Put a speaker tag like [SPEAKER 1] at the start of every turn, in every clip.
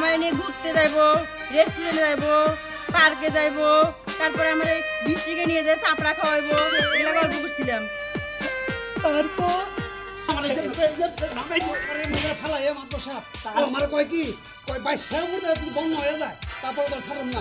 [SPEAKER 1] আমার নিয়ে ঘুরতে যাইব রেস্টুরেন্টে যাইব পার্কে যাইব তারপরে আমার এই ডিস্ট্রিক্টে নিয়ে যাই চাপড়া খাওয়াইবো এগুলো গল্প করছিলাম।
[SPEAKER 2] তারপর?
[SPEAKER 3] আমার কয় কি কয় বাইশ বন্ধ হয়ে যায় তারপর ওদের ছাড়ুন না।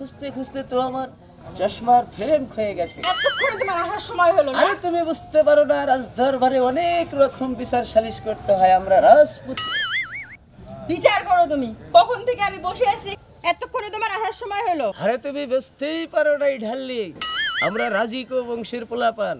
[SPEAKER 2] খুঁজতে খুঁজতে তো আমার চশমার ফ্রেম ক্ষয়ে গেছে।
[SPEAKER 1] এতক্ষণে তোমার আসার সময় হলো
[SPEAKER 2] আরে তুমি বুঝতে পারো না রাজ দরবারে অনেক রকম বিচার সালিশ করতে হয় আমরা রাজপুত
[SPEAKER 1] বিচার করো তুমি। কখন থেকে আমি বসে আছি? এতক্ষণে তোমার আসার সময় হলো।
[SPEAKER 2] আরে তুমি বুঝতেই পারো না ঢাললি আমরা রাজিকো বংশের পোলাপান।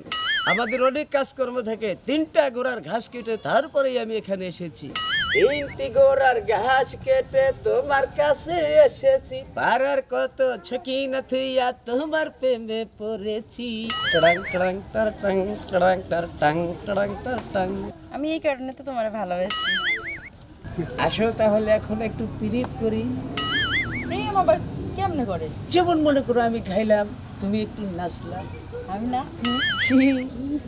[SPEAKER 2] আমাদের অনেক কাজকর্ম থাকে তিনটা ঘোড়ার ঘাস কেটে তারপরেই আমি এখানে এসেছি। তিনটি গোড়ার ঘাস কেটে তোমার কাছে এসেছি। পাড়ার কত ছকি না থুইয়া তোমার প্রেমে পড়েছি। টড়াং টড়াং টার টাং টড়াং টার টাং টড়াং টার টাং
[SPEAKER 1] আমি এই কারণে তো তোমার ভালোবাসি।
[SPEAKER 2] আসো তাহলে এখন একটু পিরিত করি।
[SPEAKER 1] প্রেম আবার কেমনে করে?
[SPEAKER 2] যেমন মনে করো আমি খাইলাম তুমি একটু নাচলাম
[SPEAKER 1] আমি নাচি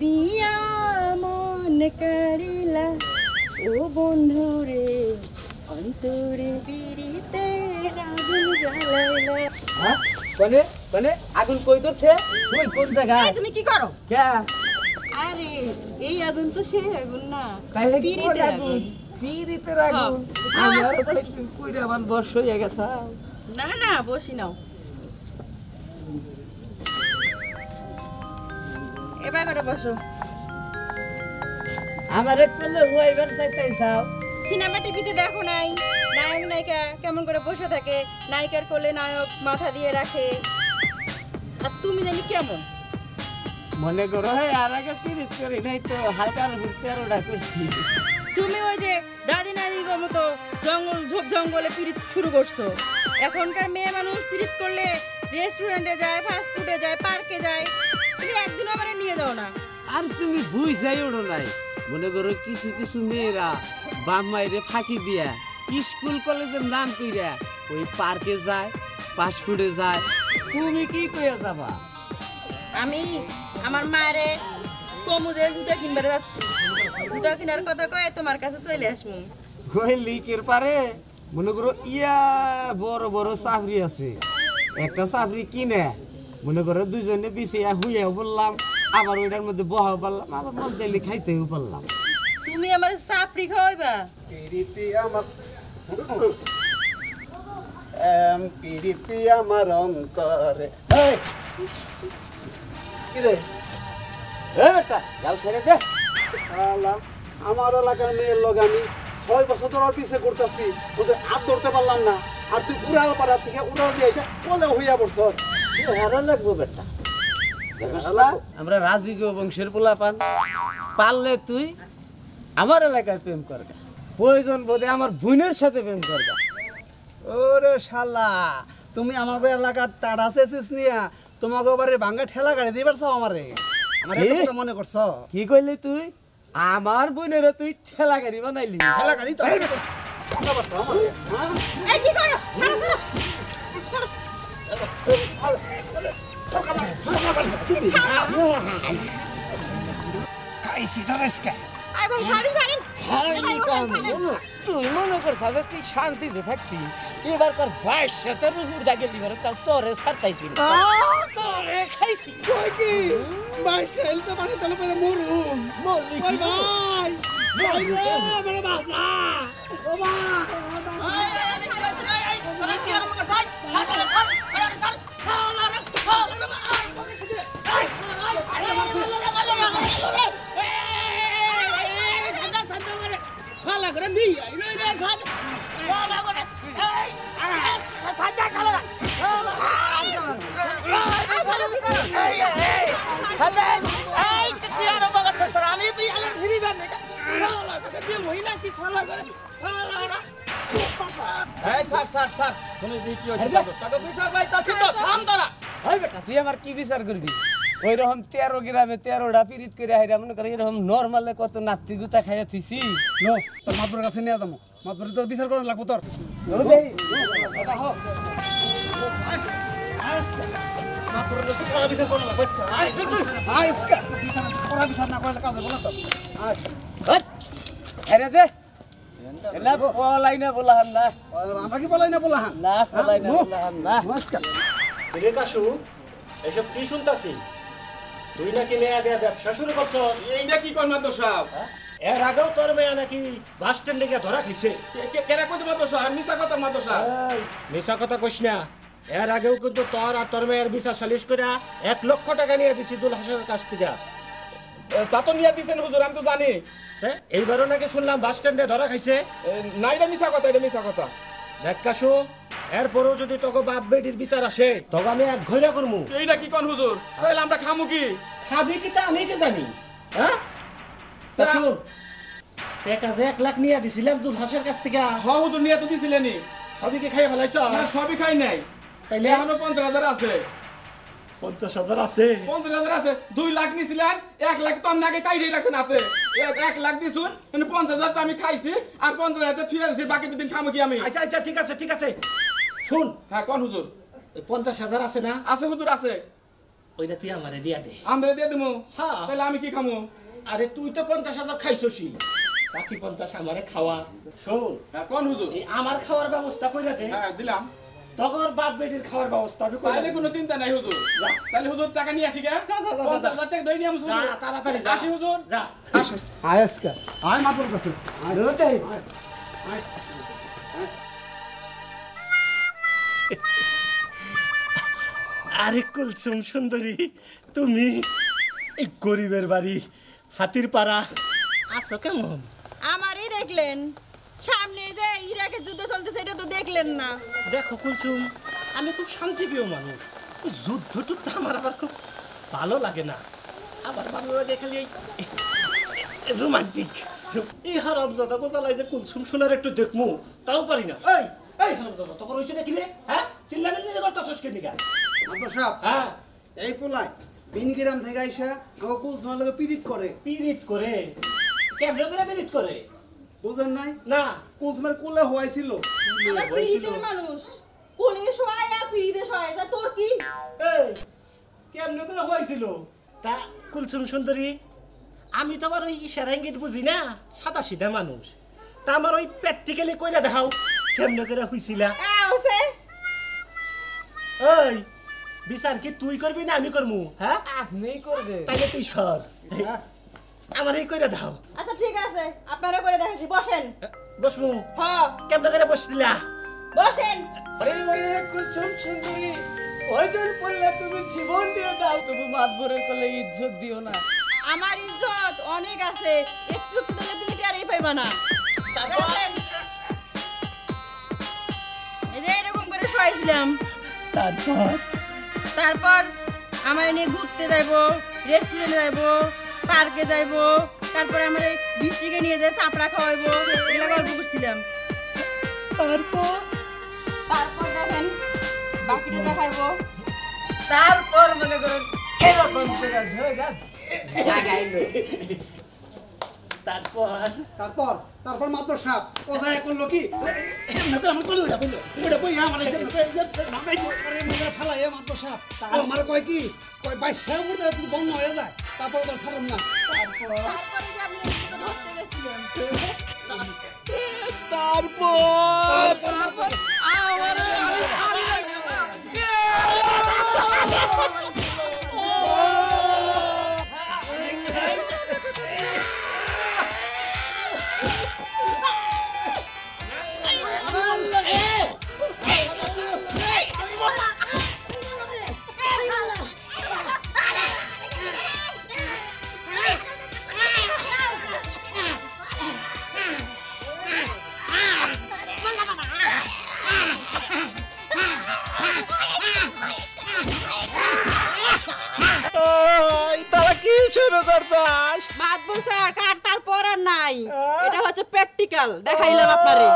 [SPEAKER 1] দিয়া মন কারিলা ও বন্ধু রে অন্তরে পিরিতে আগুন জ্বালাইলা।
[SPEAKER 2] হ্যাঁ? কোনে কোনে আগুন কই ধরছে? তুই কোন
[SPEAKER 1] জায়গা? তুমি কি করো?
[SPEAKER 2] কে?
[SPEAKER 1] আরে এই আগুন তো সেই আগুন না
[SPEAKER 2] তাইলে কোন
[SPEAKER 1] আগুন?
[SPEAKER 2] পীড়িতের আগুন। আমার। কইরা আমার বর্ষ হয়ে গেছে।
[SPEAKER 1] না না বসি নাও। এবার করে বসো।
[SPEAKER 2] আমার এক করলে হুয়াইবার চাইতে চাও।
[SPEAKER 1] সিনেমা টিভিতে দেখো নাই। নায়ক নায়িকা কেমন করে বসে থাকে? নায়িকার কোলে নায়ক মাথা দিয়ে রাখে। আর তুমি জানি কেমন?
[SPEAKER 2] মনে করো হ্যাঁ আর আগে পীড়িত করি নাই তো হালকার ঘুরতে আর ওটা করছি।
[SPEAKER 1] তুমি ওই যে দাদি নানির মতো জঙ্গল ঝোপ জঙ্গলে পিরিত শুরু করছ। এখনকার মেয়ে মানুষ পিরিত করলে রেস্টুরেন্টে যায় ফাস্ট ফুডে যায় পার্কে যায়। তুমি একদিন আবার নিয়ে যাও না।
[SPEAKER 2] আর তুমি ভুই যাই ওড়ো নাই। মনে করো কিছু কিছু মেয়েরা বাপ মায়েরে ফাঁকি দিয়া স্কুল কলেজের নাম কইরা ওই পার্কে যায় ফাস্টফুডে যায়। তুমি কি কইয়া যাবা?
[SPEAKER 1] আমি আমার মারে কমুজে জুতা কিনবার যাচ্ছি। জুতা কেনার কথা কয়ে তোমার কাছে চলে আসব।
[SPEAKER 2] ওই লিকের পারে? মনে করো ইয়া বড় বড় চাকরি আছে। একটা চাকরি কিনে মনে করো দুজনে বিছিয়া হুইয়াও বললাম আবার ওইটার মধ্যে বহাও পারলাম আবার মন চাইলে খাইতেও পারলাম।
[SPEAKER 1] তুমি আমার সাপড়ি খাওয়াইবা?
[SPEAKER 3] পিরিতি আমার এম পিরিতি আমার অন্তরে। এই, কি রে
[SPEAKER 2] বেটা যাও ছেড়ে দে।
[SPEAKER 3] আল্লাহ, আমার এলাকার মেয়ের লগে আমি ছয় বছর ধরে ওর পিছে করতেছি ওদের হাত ধরতে পারলাম না। আর তুই উড়াল পাড়া থেকে উড়াল দিয়ে এসে কলে হইয়া পড়ছস।
[SPEAKER 2] চেহারা লাগবো বেটা? আমরা রাজকীয় বংশের পোলা পান পারলে তুই আমার এলাকায় প্রেম করগা প্রয়োজন বোধে আমার বোনের সাথে প্রেম করগা
[SPEAKER 3] ওরে শালা তুমি আমার এলাকার টাটা চেসিস নিয়া তোমাকে বারে ভাঙ্গা ঠেলা গাড়ি দিবার চাও আমারে আমার মনে করছ
[SPEAKER 2] কি কইলি তুই আমার বোনের তুই ঠেলা গাড়ি বানাইলি
[SPEAKER 3] ঠেলা গাড়ি তো হ্যাঁ?
[SPEAKER 1] এই কি করো ছাড়ো ছাড়ো
[SPEAKER 2] তুই মনে কর সাদা তুই শান্তিতে থাকবি এবার কর বাইশ শতের উপর দাগে লিবার তাও তোরে ছাড়তাইছি না। তোরে খাইছি
[SPEAKER 3] কই কি ভাই সেল তো মানে তাহলে পরে মরুম
[SPEAKER 2] বললি
[SPEAKER 3] ভাই ভাই রে বাসা ও ভাই
[SPEAKER 2] তুই আমার কি বিচার করবি? ওই রকম তেরো গ্রামে তেরোটা পিরিত করে হাইরা মনে করে এরকম নর্মালে কত নাতি গুতা খাইয়া
[SPEAKER 3] নো তোর মাতবরের কাছে নিয়ে যাব। মাতবরের তো বিচার করার লাগবো তোর। বিচার না করলে কাজ তো।
[SPEAKER 2] আরে যে না পলাই না বলাহান না।
[SPEAKER 3] আমরা কি বলাই না বলা হ্যাঁ
[SPEAKER 2] না পলাই না বলাহান না।
[SPEAKER 4] রে কাশু এসব কি শুনতাছি? তুই নাকি মেয়া দেয়া ব্যবসা শুরু করছস?
[SPEAKER 5] এইটা কি কর মাদ্র সাহেব
[SPEAKER 4] হ্যাঁ? এর আগেও তোর মেয়া নাকি বাস স্ট্যান্ডে গিয়ে ধরা খাইছে।
[SPEAKER 5] কেরা কইছে মাদ্র সাহেব মিছা কথা মাদ্র সাহেব
[SPEAKER 4] মিছা কথা কইস না। এর আগেও কিন্তু তোর আর তোর মেয়ের বিচার সালিশ করে এক লক্ষ টাকা নিয়ে দিছি দুল হাসানের কাছ থেকে।
[SPEAKER 5] তা তো নিয়ে দিছেন হুজুর আমি তো জানি।
[SPEAKER 4] এইবারও নাকি শুনলাম বাস স্ট্যান্ডে ধরা খাইছে।
[SPEAKER 5] না এটা মিছা কথা এটা মিছা কথা।
[SPEAKER 4] দেখ কাশু এরপরেও যদি তোকে বাপ বেটির বিচার আসে তবে আমি এক ঘইরা করমু।
[SPEAKER 5] এইটা কি কোন হুজুর? তাহলে আমরা খামু কি?
[SPEAKER 4] খাবি কি তা আমি কি জানি হ্যাঁ? তা
[SPEAKER 5] তা-
[SPEAKER 4] শুন টাকা যে এক লাখ নিয়ে দিছিলাম দুল হাসের কাছ থেকে।
[SPEAKER 5] হ হুজুর নিয়ে তো দিছিলেনি।
[SPEAKER 4] সবই কি খাইয়া ফেলাইছ?
[SPEAKER 5] না সবই খাই নাই।
[SPEAKER 4] তাইলে?
[SPEAKER 5] এখনও পঞ্চাশ হাজার আছে।
[SPEAKER 4] পঞ্চাশ হাজার আছে।
[SPEAKER 5] পঞ্চাশ হাজার আছে দুই লাখ নিছিলেন এক লাখ তো আমি আগে কাইটে রাখছেন হাতে। এক- লাখ দিছুন কিন্তু পঞ্চাশ হাজার তো আমি খাইছি আর পঞ্চাশ হাজার থুয়ে দিছি বাকি দিন খামু কি আমি।
[SPEAKER 4] আচ্ছা আচ্ছা ঠিক আছে ঠিক আছে। শুন।
[SPEAKER 5] হ্যাঁ কোন হুজুর?
[SPEAKER 4] পঞ্চাশ হাজার আছে না?
[SPEAKER 5] আছে হুজুর আছে।
[SPEAKER 4] ওইটা তুই আমারে দিয়া দে।
[SPEAKER 5] আমরা দিয়ে দিমু।
[SPEAKER 4] হ্যাঁ।
[SPEAKER 5] তাহলে আমি কি খামো?
[SPEAKER 4] আরে তুই তো পঞ্চাশ হাজার খাইছসি বাকি পঞ্চাশ আমারে খাওয়া। শোন।
[SPEAKER 5] হ্যাঁ কোন হুজুর?
[SPEAKER 4] আমার খাওয়ার ব্যবস্থা কইরা দে।
[SPEAKER 5] হ্যাঁ দিলাম।
[SPEAKER 4] তখন বাপ বেটির খাওয়ার ব্যবস্থা আমি
[SPEAKER 5] তাহলে কোনো চিন্তা নাই হুজুর।
[SPEAKER 4] যা।
[SPEAKER 5] তাহলে হুজুর টাকা নিয়ে আসি গে। পঞ্চাশ। হাজার টাকা ধরে নিয়ে আসি
[SPEAKER 4] তাড়াতাড়ি যা।
[SPEAKER 5] আসি হুজুর।
[SPEAKER 4] যা।
[SPEAKER 5] আসে।
[SPEAKER 3] আয় আজকে। আয় কাছে
[SPEAKER 4] আরে কুলসুম সুন্দরী তুমি এই গরিবের বাড়ি হাতির পাড়া আছো কেমন?
[SPEAKER 1] আমারই দেখলেন। সামনে যে ইরাকের যুদ্ধ চলতেছে এটা তো দেখলেন না।
[SPEAKER 4] দেখো কুলসুম আমি খুব শান্তিপ্রিয় মানুষ। যুদ্ধ টুদ্ধ আমার আবার খুব ভালো লাগে না। আবার ভালো লাগে খালি এই রোমান্টিক। এই হারামজাদা গোজালাই যে কুলসুম শোনার একটু দেখমু তাও পারি না। এই এই হারামজাদা তখন হইছে নাকি রে? হ্যাঁ? চিল্লামিল্লি করতেছস কেন নিকা
[SPEAKER 3] মাতবর সাহেব
[SPEAKER 4] হ্যাঁ।
[SPEAKER 3] এই পোলাই বিনগ্রাম থেকে আইসা আমাকে কুলসমার লোকে পিরিত করে।
[SPEAKER 4] পিরিত করে। কেমনে করে পিরিত করে?
[SPEAKER 3] বুঝেন নাই?
[SPEAKER 4] না।
[SPEAKER 3] কুলসমার কোলে হওয়াইছিল।
[SPEAKER 1] আমার পিড়িতের মানুষ। কোলে সহায় আর পিড়িতে তা তোর কি?
[SPEAKER 4] এই কেমনে করে হয়েছিল? তা কুলসুম সুন্দরী আমি তো আবার ওই ইশারা ইঙ্গিত বুঝি না? সাদা সিধা মানুষ। তা আমার ওই প্র্যাকটিক্যালি কইরা দেখাও কেমনে করে হইছিলা? ওই বিচার কি তুই করবি না আমি করমু? হ্যাঁ?
[SPEAKER 2] আপনিই করবে
[SPEAKER 4] তাইলে তুই সর। আমার এই কইরা দাও।
[SPEAKER 1] আচ্ছা ঠিক আছে। আপনারা করে দেখাচ্ছি বসেন।
[SPEAKER 4] বসমু।
[SPEAKER 1] হ।
[SPEAKER 4] কেমনে করে বসছিলা?
[SPEAKER 1] বসেন।
[SPEAKER 2] আরে আরে কুলসুম সুন্দরী প্রয়োজন পড়লে তুমি জীবন দিয়ে দাও তবু মাতবরের কোলে ইজ্জত দিও না।
[SPEAKER 1] আমার ইজ্জত অনেক আছে। একটু একটু দিলে তুমি টেরই পাইবা না। এই যে এরকম করে শোয়াইছিলাম।
[SPEAKER 4] তারপর?
[SPEAKER 1] তারপর আমার নিয়ে ঘুরতে যাইবো রেস্টুরেন্টে যাইবো পার্কে যাইবো তারপরে আমার এই ডিস্ট্রিক্টে নিয়ে যায় চাপড়া খাওয়াইবো এগুলো গল্প করছিলাম
[SPEAKER 4] তারপর
[SPEAKER 1] তারপর দেখেন বাকিটা দেখাইবো
[SPEAKER 2] তারপর মনে করেন এরকম করে
[SPEAKER 4] তারপর
[SPEAKER 3] তারপর তারপর মাতবর সাহেব ও যায় করল কি
[SPEAKER 4] বলল
[SPEAKER 3] ওটা মনে ফালাই আমার কয় কয় বাইশে বন্ধ হয়ে যায় তারপর তো সারম না।
[SPEAKER 1] তারপরে যে আমি একটু ধরতে গেছিলাম।
[SPEAKER 2] তারপর? তারপর আমার আমি ছাড়ি না।
[SPEAKER 4] শুরু করছাস?
[SPEAKER 1] মাতবুর স্যার কার তার পড়ার নাই? এটা হচ্ছে প্র্যাকটিক্যাল দেখাইলাম আপনারে।